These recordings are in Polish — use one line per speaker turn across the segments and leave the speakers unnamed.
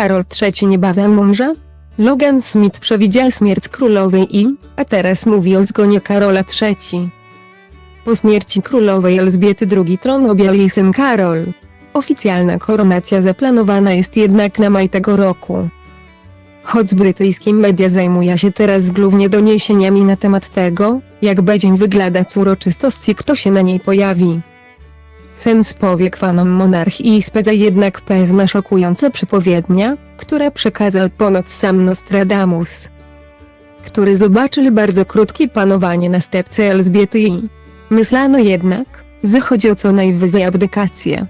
Karol III niebawem umrze? Logan Smith przewidział śmierć królowej i, a teraz mówi o zgonie Karola III. Po śmierci królowej Elżbiety II tron objęł jej syn Karol. Oficjalna koronacja zaplanowana jest jednak na maj tego roku. Choć brytyjskie media zajmuje się teraz głównie doniesieniami na temat tego, jak będzie wyglądać uroczystość i kto się na niej pojawi. Sens powiek fanom monarchii spędza jednak pewna szokująca przepowiednia, która przekazał ponoć sam Nostradamus, który zobaczył bardzo krótkie panowanie następcy Elżbiety i myślano jednak, że chodzi o co najwyżej abdykację.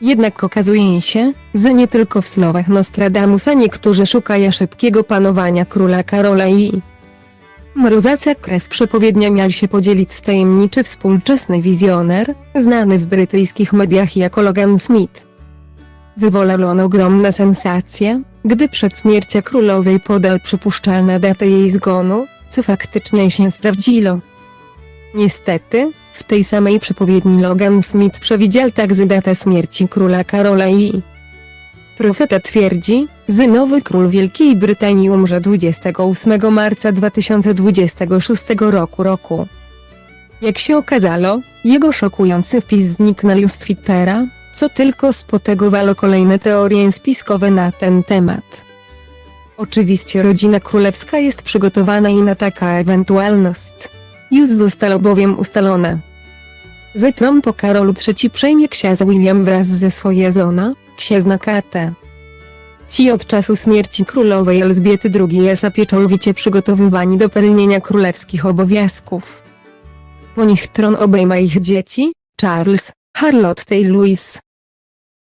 Jednak okazuje się, że nie tylko w słowach Nostradamusa niektórzy szukają szybkiego panowania króla Karola i Mrozaca krew przepowiednia miał się podzielić z tajemniczy współczesny wizjoner, znany w brytyjskich mediach jako Logan Smith. Wywołał on ogromna sensacja, gdy przed śmiercią królowej podał przypuszczalna datę jej zgonu, co faktycznie się sprawdziło. Niestety, w tej samej przepowiedni Logan Smith przewidział także datę śmierci króla Karola i Profeta twierdzi, że nowy król Wielkiej Brytanii umrze 28 marca 2026 roku roku. Jak się okazało, jego szokujący wpis zniknął z Twittera, co tylko spotegowało kolejne teorie spiskowe na ten temat. Oczywiście rodzina królewska jest przygotowana i na taka ewentualność. Już zostało bowiem ustalone. Że tron po Karolu III przejmie ksiądz William wraz ze swoją żoną, księżna. Ci od czasu śmierci królowej Elżbiety II jest pieczołowicie przygotowywani do pełnienia królewskich obowiązków. Po nich tron obejma ich dzieci, Charles, Charlotte i Louis.